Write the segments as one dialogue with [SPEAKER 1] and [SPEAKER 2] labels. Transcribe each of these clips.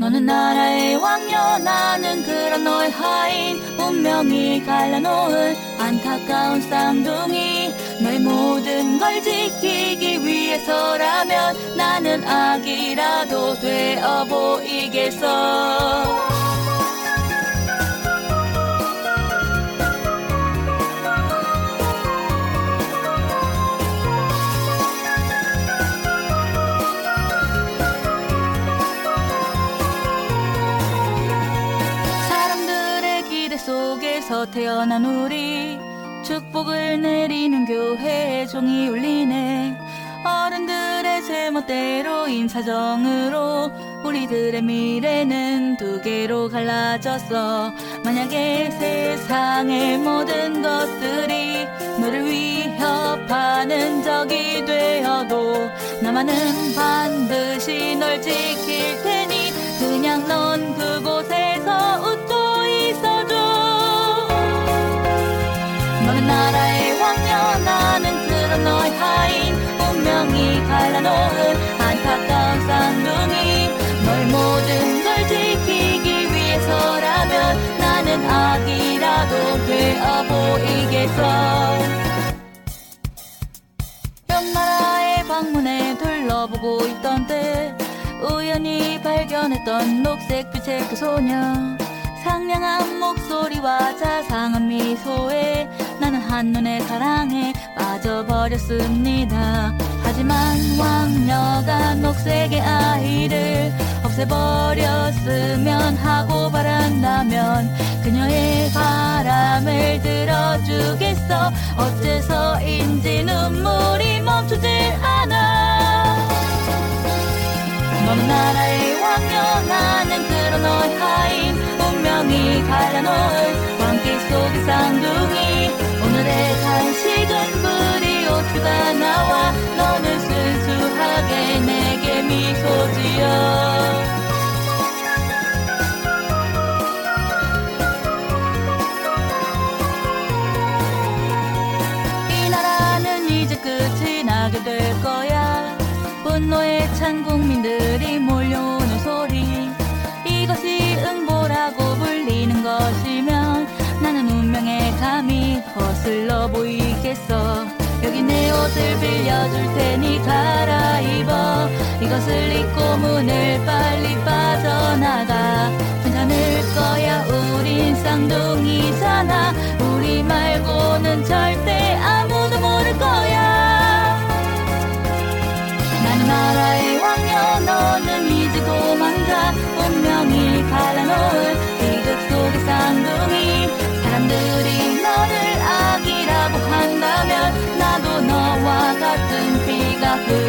[SPEAKER 1] 너는 나라의 왕녀 나는 그런 너의 하인. 운명이 갈라놓은 안타까운 쌍둥이. 너의 모든 걸 지키기 위해서라면 나는 악이라도 되어 보이겠어 태어난 우리 축복을 내리는 교회의 종이 울리네. 어른들의 제멋대로 인사정으로 우리들의 미래는 두 개로 갈라졌어. 만약에 세상의 모든 것들이 너를 위협하는 적이 되어도 나만은 반드시 널 지킬 테니 그냥 넌 그곳에 보이겠어. 옆나라의 방문에 둘러보고 있던 때 우연히 발견했던 녹색빛의 그 소녀. 상냥한 목소리와 자상한 미소에 나는 한눈에 사랑에 빠져버렸습니다. 하지만 왕녀가 녹색의 아이를 없애버렸으면 하고 바란다면 그녀의 바람을 들어주겠어? 어째서인지 눈물이 멈추질 않아. 너는 나라의 왕녀 나는 그런 너의 하인 운명이 갈라놓은 광기 속의 쌍둥이 오늘의 간 분노에 찬 국민들이 몰려오는 소리. 이것이 응보라고 불리는 것이면 나는 운명의 감이 거슬러 보이겠어. 여기 내 옷을 빌려줄 테니 갈아입어. 이것을 입고 문을 빨리 빠져나가. 괜찮을 거야 우린 쌍둥이잖아. 우리 말고는 절대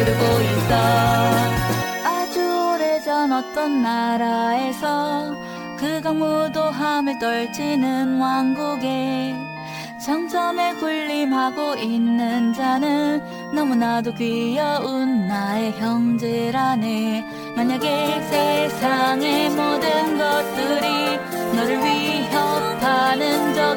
[SPEAKER 1] 흐르고 있어. 아주 오래전 어떤 나라에서 그 강무도함을 떨치는 왕국에 정점에 군림하고 있는 자는 너무나도 귀여운 나의 형제라네. 만약에 세상의 모든 것들이 너를 위협하는 적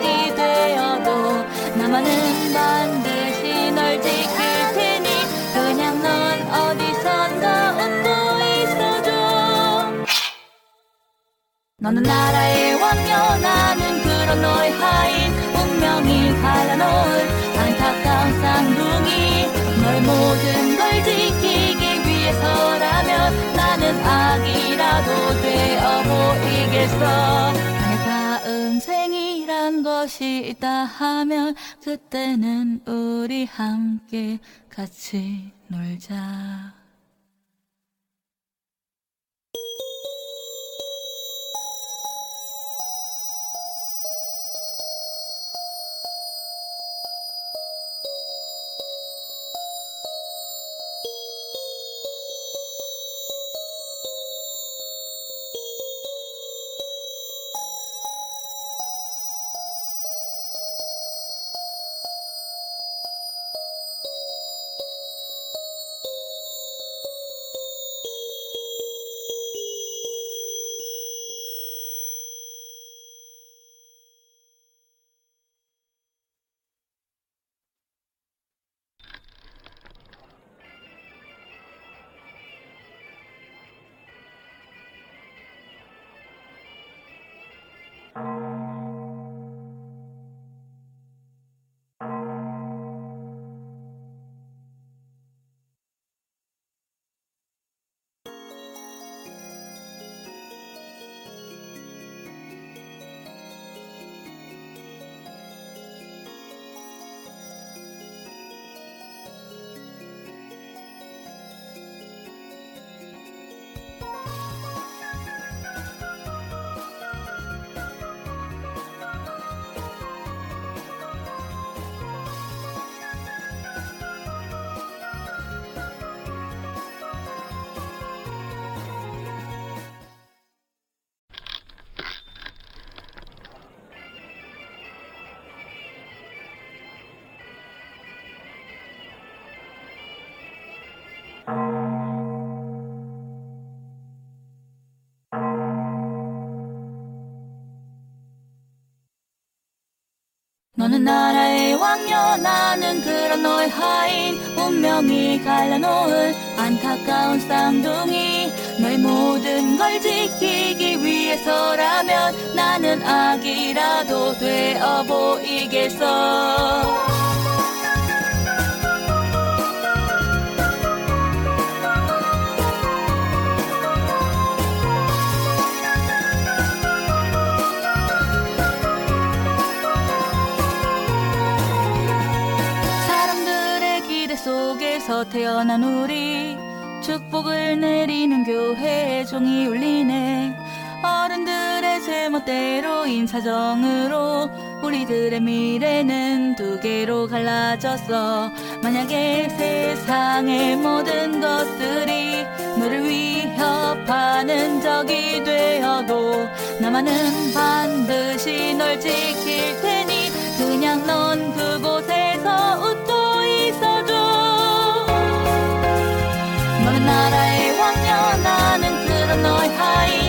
[SPEAKER 1] 너는 나라의 왕녀 나는 그런 너의 하인. 운명이 갈라놓은 안타까운 쌍둥이. 너의 모든 걸 지키기 위해서라면 나는 악이라도 되어 보이겠어. 내 다음 생이란 것이 있다 하면 그때는 우리 함께 같이 놀자 너는 나라의 왕녀 나는 그런 너의 하인. 운명이 갈라놓은 안타까운 쌍둥이. 너의 모든 걸 지키기 위해서라면 나는 악이라도 되어 보이겠어. 속에서 태어난 우리 축복을 내리는 교회의 종이 울리네. 어른들의 제멋대로 인사정으로 우리들의 미래는 두 개로 갈라졌어. 만약에 세상의 모든 것들이 너를 위협하는 적이 되어도 나만은 반드시 널 지킬 테니 그냥 넌그 그